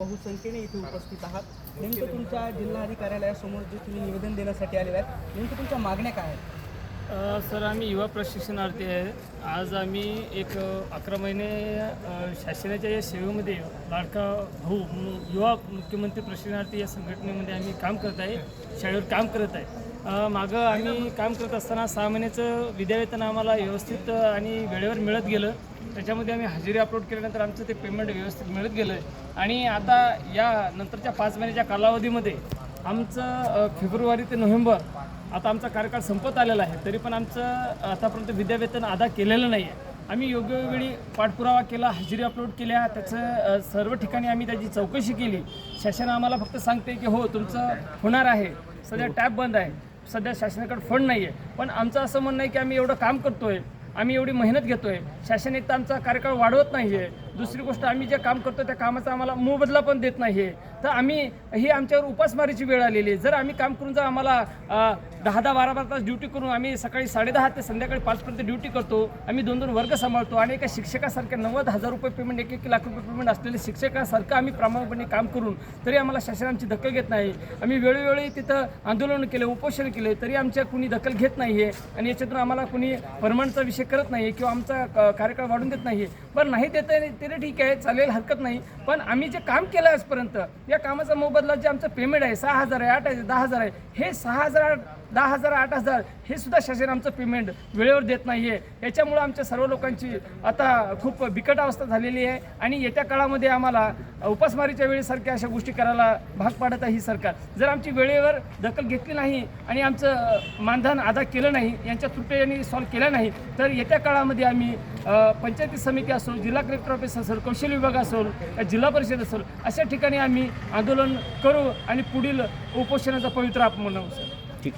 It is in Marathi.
बहुसंख्येने इथे उपस्थित आहात. नेमकं तुमच्या जिल्हाधिकारी कार्यालयासमोर जे तुम्ही निवेदन देण्यासाठी आलेले आहेत नेमकं तुमच्या मागण्या काय आहेत? सर आम्ही युवा प्रशिक्षणार्थी आहे. आज आम्ही एक अकरा महिने शासनाच्या या सेवेमध्ये लाडका भाऊ युवा मुख्यमंत्री प्रशिक्षणार्थी या संघटनेमध्ये आम्ही काम करत आहे शाळेवर काम करत आहे. मागं आम्ही काम करत असताना सहा महिन्याचं विद्यावेतन आम्हाला व्यवस्थित आणि वेळेवर मिळत गेलं. त्याच्यामध्ये आम्ही हजेरी अपलोड केल्यानंतर आमचं ते पेमेंट व्यवस्थित मिळत गेलं आणि आता या नंतरच्या पाच महिन्याच्या कालावधीमध्ये आमचं फेब्रुवारी ते नोव्हेंबर आता आमचा कार्यकाळ संपत आलेला आहे. तरी पण आमचं आतापर्यंत विद्यावेतन अदा केलेलं नाही आहे आम्ही योग्य वेळी पाठपुरावा केला हजेरी अपलोड केल्या. त्याचं सर्व ठिकाणी आम्ही त्याची चौकशी केली. शासन आम्हाला फक्त सांगते की हो तुमचं होणार आहे. सध्या टॅप बंद आहे. सध्या शासनाकडे फंड नाही आहे पण आमचं असं म्हणणं आहे की आम्ही एवढं काम करतोय. आम्ही एवढी मेहनत घेतोय. शासन एक आमचा कार्यकाळ वाढवत नाही आहे दुसरी गोष्ट आम्ही जे काम करतो त्या कामाचा आम्हाला मोबदला पण देत नाही आहे तर आम्ही ही आमच्यावर उपासमारीची वेळ आलेली आहे. जर आम्ही काम करून जर आम्हाला दहा दहा बारा बारा तास ड्युटी करून आम्ही सकाळी साडेदहा ते संध्याकाळी पाचपर्यंत ड्युटी करतो आम्ही दोन दोन वर्ग सांभाळतो आणि एका शिक्षकासारख्या नव्वद हजार रुपये पेमेंट एक एक लाख रुपये पेमेंट असलेले शिक्षकासारखं आम्ही प्रामाणिकपणे काम करून तरी आम्हाला शासन आमची दखल घेत नाही. आम्ही वेळोवेळी तिथं आंदोलन केले उपोषण केले तरी आमच्या कुणी दखल घेत नाही आहे आणि याच्यातून आम्हाला कुणी परमनंटचा विषय करत नाही किंवा आमचा कार्यकाळ वाढून देत नाही आहे पण नाही देता ते तरी ठीक आहे चालेल हरकत नाही. पण आम्ही जे काम केलं आजपर्यंत या कामाचा मोबदला जे आमचं पेमेंट आहे सहा हजार आहे आठ आहे दहा हजार आहे हे सहा हजार आठ दहा हजार आठ हजार हे सुद्धा शासन आमचं पेमेंट वेळेवर देत नाही आहे याच्यामुळं आमच्या सर्व लोकांची आता खूप बिकट अवस्था झालेली आहे. आणि येत्या काळामध्ये आम्हाला उपासमारीच्या वेळेसारख्या अशा गोष्टी करायला भाग पाडत आहे ही सरकार. जर आमची वेळेवर दखल घेतली नाही आणि आमचं मानधन अदा केलं नाही यांच्या त्रुटी यांनी सॉल्व्ह केल्या नाही तर येत्या काळामध्ये आम्ही पंचायती समिती असो जिल्हा कलेक्टर ऑफिस असेल कौशल्य विभाग असेल जिल्हा परिषद असेल अशा ठिकाणी आम्ही आंदोलन करू आणि पुढील उपोषणाचा पवित्र आपण म्हणू सर. ठीक.